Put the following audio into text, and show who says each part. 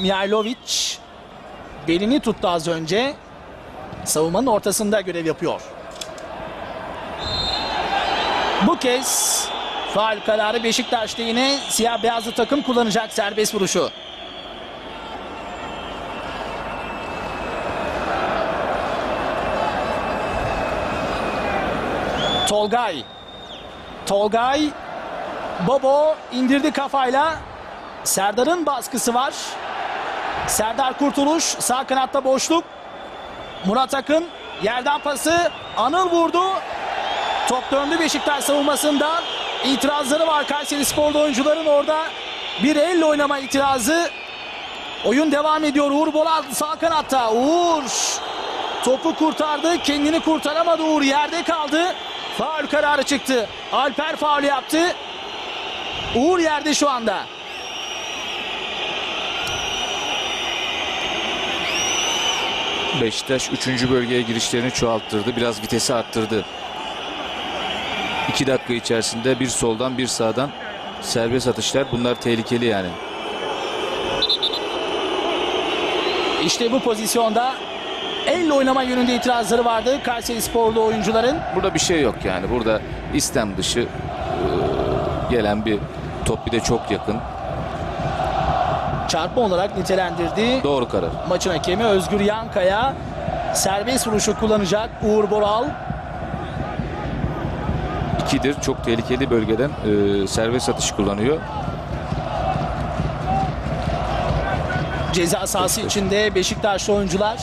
Speaker 1: Mihailovic belini tuttu az önce. Savunmanın ortasında görev yapıyor. Bu kez faal kararı Beşiktaş'ta yine siyah beyazlı takım kullanacak serbest vuruşu. Tolgay. Tolgay. Bobo indirdi kafayla. Serdar'ın baskısı var. Serdar Kurtuluş sağ kanatta boşluk. Murat Akın yerden pası. Anıl vurdu. Top döndü Beşiktaş savunmasında. İtirazları var Kayseri Spor'da oyuncuların orada. Bir elle oynama itirazı. Oyun devam ediyor. Uğur Bolat sağ kanatta. Uğur topu kurtardı. Kendini kurtaramadı Uğur. Yerde kaldı. Faul kararı çıktı. Alper faul yaptı. Uğur yerde şu anda.
Speaker 2: Beşiktaş 3. bölgeye girişlerini çoğalttırdı. Biraz vitesi arttırdı. 2 dakika içerisinde bir soldan bir sağdan serbest atışlar. Bunlar tehlikeli yani.
Speaker 1: İşte bu pozisyonda elle oynama yönünde itirazları vardı Kayseri Sporlu oyuncuların.
Speaker 2: Burada bir şey yok yani. Burada istem dışı gelen bir top bir de çok yakın.
Speaker 1: Çarpma olarak nitelendirdi.
Speaker 2: Doğru karar.
Speaker 1: Maçın hakemi Özgür Yankaya serbest vuruşu kullanacak Uğur Boral.
Speaker 2: İkidir çok tehlikeli bölgeden e, serbest atış kullanıyor.
Speaker 1: Ceza sahası içinde Beşiktaşlı oyuncular